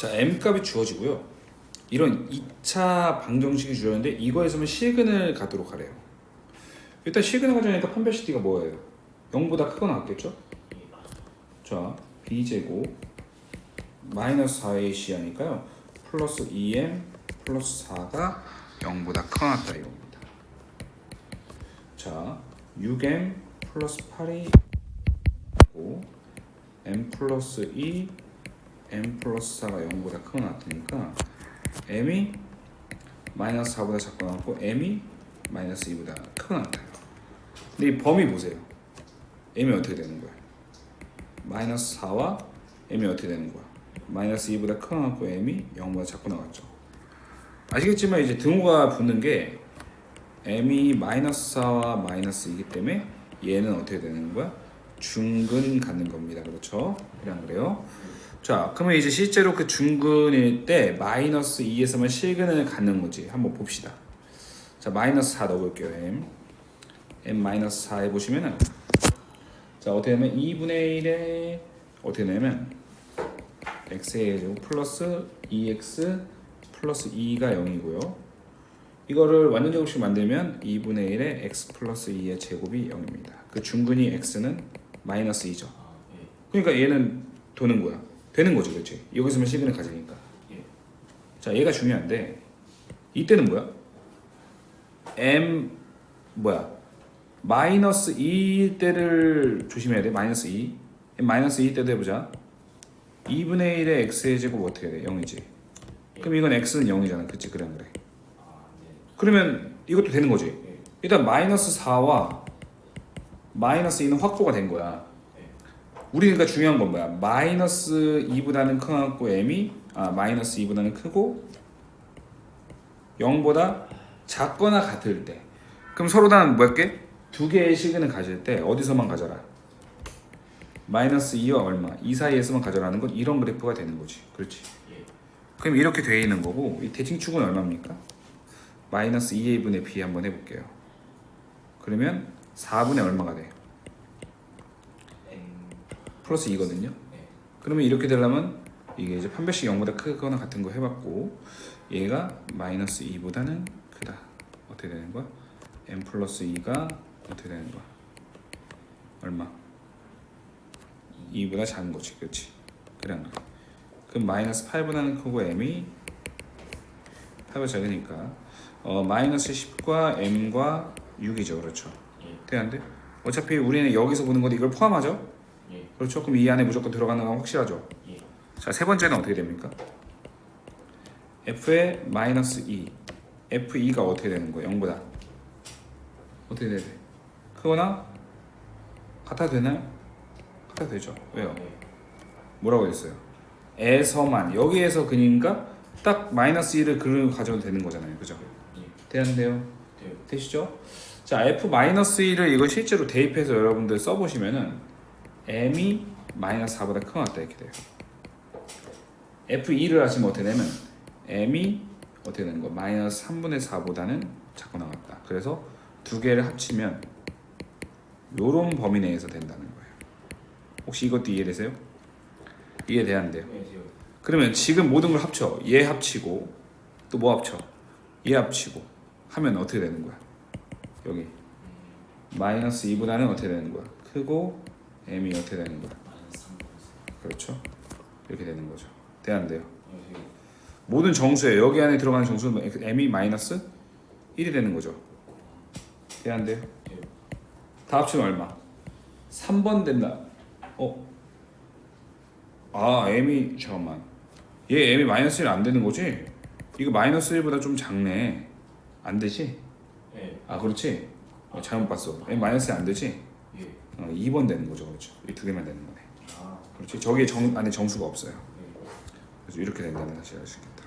자, m 값이 주어지고요. 이런 2차 방정식이 주어졌는데 이거에서만 실근을 가도록 하래요. 일단 실근을 가져니까 판별식 d가 뭐예요? 0보다 크거나 같겠죠? 자, b제곱 마이너스 4ac 하니까요. 플러스 2m 플러스 4가 0보다 크거나 같다 이겁니다. 자, 6m 플러스 8이 고 m 플러스 2 m 플러스 4가 0보다 크거나 같으니까 m이 마이너스 4보다 작거나 같고 m이 마이너스 2보다 크거나 같아요. 근데 이 범위 보세요. m이 어떻게 되는 거야? 마이너스 4와 m이 어떻게 되는 거야? 마이너스 2보다 크거나 같고 m이 0보다 작거나 같죠. 아시겠지만 이제 등호가 붙는 게 m이 마이너스 4와 마이너스 2이기 때문에 얘는 어떻게 되는 거야? 중근 갖는 겁니다. 그렇죠? 그냥 그래요. 자, 그러면 이제 실제로 그 중근일 때 마이너스 2에서만 실근을 갖는 거지. 한번 봅시다. 자, 마이너스 4 넣어볼게요. m m 마이너스 4 해보시면은 자 어떻게 되면 2분의 1에 어떻게 되냐면 x의 제곱 플러스 2x 플러스 2가 0이고요. 이거를 완전제곱식 만들면 2분의 1에 x 플러스 2의 제곱이 0입니다. 그 중근이 x는 마이너스 2죠. 아, 예. 그러니까 얘는 도는 거야. 되는 거죠, 그렇지? 여기서만 시그널 가지니까. 예. 자, 얘가 중요한데 이때는 뭐야? m 뭐야? 마이너스 2일 때를 조심해야 돼. 마이너스 2. m 마이너스 2일 때도 해보자. 2분의 1의 x의 제곱 어떻게 돼? 0이지. 그럼 이건 x는 0이잖아. 그치? 그래 안 그래? 그러면 이것도 되는 거지. 예. 일단 마이너스 4와 마이너스 2는 확보가 된 거야. 네. 우리 그러니까 중요한 건 뭐야? 마이너스 2보다는 크고 m이 아 마이너스 2보다는 크고 0보다 작거나 같을 때. 그럼 서로 다몇 개? 두 개의 시그널 가질 때 어디서만 가져라? 마이너스 2와 얼마? 이 사이에서만 가져라는 건 이런 그래프가 되는 거지. 그렇지? 예. 그럼 이렇게 돼 있는 거고 이 대칭축은 얼마입니까? 마이너스 2a분의 b 한번 해볼게요. 그러면 4분의 얼마가 돼? 플러스 2거든요. 네. 그러면 이렇게 되려면 이게 이제 판별식 0보다 크거나 같은 거 해봤고 얘가 마이너스 2보다는 크다. 어떻게 되는 거야? m 플러스 2가 어떻게 되는 거야? 얼마? 2보다 작은 거지, 그렇지? 그래? 그럼 마이너스 8보다는 크고 m이 8보다 작으니까 어, 마이너스 10과 m과 6이죠, 그렇죠? 예. 되는데 어차피 우리는 여기서 보는 건데 이걸 포함하죠? 예. 그렇죠? 그럼 이 안에 무조건 들어가는 건 확실하죠? 예. 자, 세 번째는 어떻게 됩니까? f의 마이너스 2 f2가 어떻게 되는 거예요? 0보다 어떻게 돼야 돼? 크거나 같아도 되나요? 같아도 되죠 왜요? 예. 뭐라고 했어요? 에서만 여기에서 그니까 딱 마이너스 1을 그를 가져도 되는 거잖아요 그죠? 예. 되는데요? 되시죠? 자, f 마이너스 1을 이거 실제로 대입해서 여러분들 써보시면은 m이 마이너스 4보다 크거나 같다 이렇게 돼요. f2를 하시면 어떻게 되면 m이 어떻게 되는 거? 마이너스 3분의 4보다는 작거나 같다. 그래서 두 개를 합치면 요런 범위 내에서 된다는 거예요. 혹시 이것도 이해되세요? 이해돼야 안 돼요? 예, 돼요. 그러면 지금 모든 걸 합쳐 얘 합치고 또 뭐 합쳐 얘 합치고 하면 어떻게 되는 거야 여기 마이너스 2보다는 어떻게 되는 거야 크고 m이 어떻게 되는 거야 마이너스 3 플러스. 그렇죠 이렇게 되는 거죠 돼야 안 돼요. 모든 정수에 여기 안에 들어가는 정수는 m이 마이너스 1이 되는 거죠 돼야 안 돼요. 다 합치면 얼마 3번 된다 어? 아 m이 잠깐만 얘 m이 마이너스 1 안 되는 거지? 이거 마이너스 1보다 좀 작네 안 되지? 예. 아 그렇지? 어, 잘못 봤어 m 마이너스 1안 되지? 예. 어, 2번 되는 거죠 그렇죠 이 두 개만 되는 거네 아. 그렇지? 저기에 정, 안에 정수가 없어요 예. 그래서 이렇게 된다는 사실을 알수 있겠다